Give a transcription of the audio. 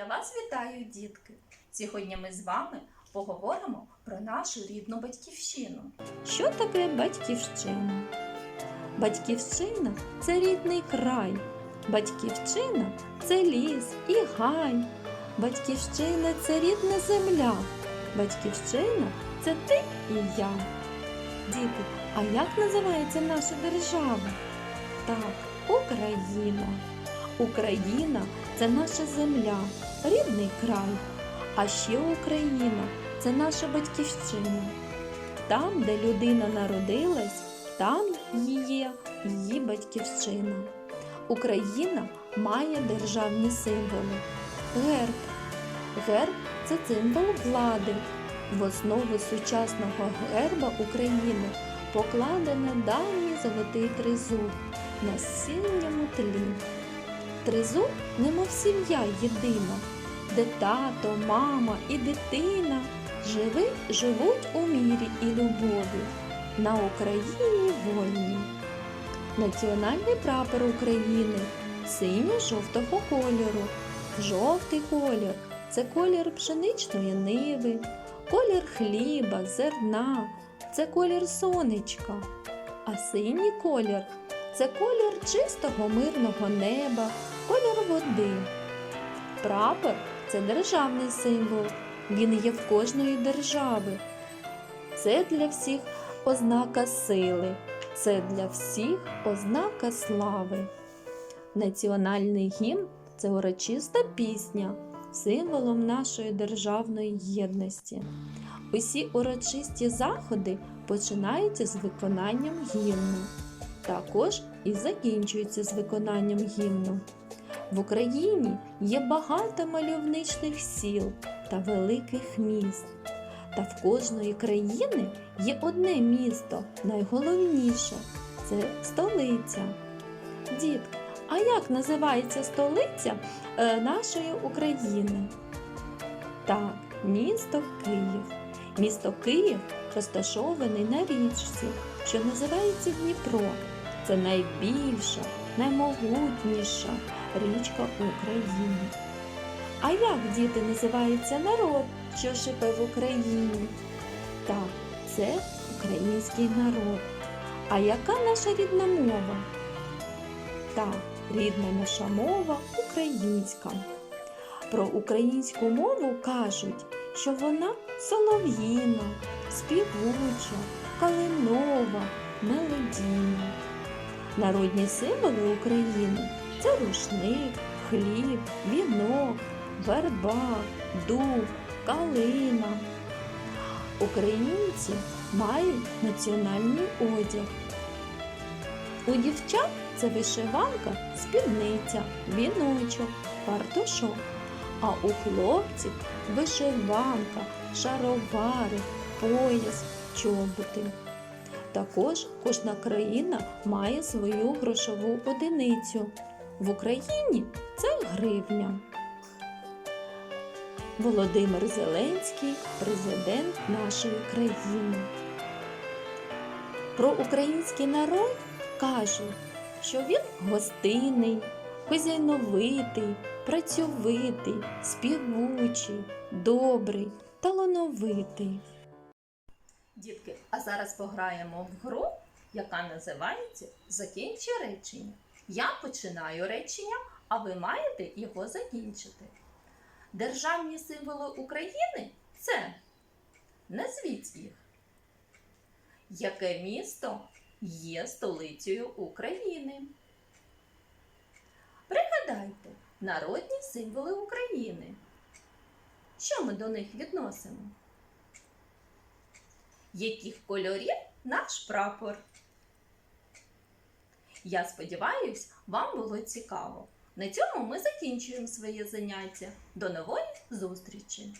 Я вас вітаю, дітки! Сьогодні ми з вами поговоримо про нашу рідну батьківщину. Що таке батьківщина? Батьківщина це рідний край. Батьківщина це ліс і гай. Батьківщина це рідна земля. Батьківщина це ти і я. Діти, а як називається наша держава? Так, Україна. Україна це наша земля, рідний край. А ще Україна це наша батьківщина. Там, де людина народилась, там є її батьківщина. Україна має державні символи. Герб. Герб це символ влади. В основу сучасного герба України покладено давній золотий тризуб на синьому тлі. Тризуб, немов сім'я єдина, де тато, мама і дитина живи, живуть у мірі і любові на Україні вольні. Національний прапор України синьо-жовтого кольору. Жовтий колір це колір пшеничної ниви, колір хліба, зерна, це колір сонечка. А синій колір це колір чистого мирного неба, колір води. Прапор це державний символ. Він є в кожної держави. Це для всіх ознака сили, це для всіх ознака слави. Національний гімн це урочиста пісня, символом нашої державної єдності. Усі урочисті заходи починаються з виконанням гімну, також і закінчуються з виконанням гімну. В Україні є багато мальовничних сіл та великих міст. Та в кожної країни є одне місто, найголовніше це столиця. Дітки, а як називається столиця е, нашої України? Так, місто Київ. Місто Київ розташований на річці, що називається Дніпро. Це найбільша, наймогутніша річка України. А як діти називається народ, що живе в Україні? Так, це український народ. А яка наша рідна мова? Так, рідна наша мова українська. Про українську мову кажуть, що вона солов'їна, співуча, калинова, мелодійна. Народні символи України це рушник, хліб, вінок, верба, дуб, калина. Українці мають національний одяг. У дівчат це вишиванка, спідниця, віночок, фартушок. А у хлопців вишиванка, шаровари, пояс, чоботи. Також кожна країна має свою грошову одиницю. В Україні це гривня. Володимир Зеленський президент нашої країни. Про український народ кажуть, що він гостинний, хазяйновитий, працьовитий, співучий, добрий, талановитий. Дітки, а зараз пограємо в гру, яка називається Закінчи речення. Я починаю речення, а ви маєте його закінчити. Державні символи України це назвіть їх. Яке місто є столицею України? Пригадайте народні символи України. Що ми до них відносимо? Яких кольорів наш прапор? Я сподіваюсь, вам було цікаво. На цьому ми закінчуємо своє заняття. До нової зустрічі!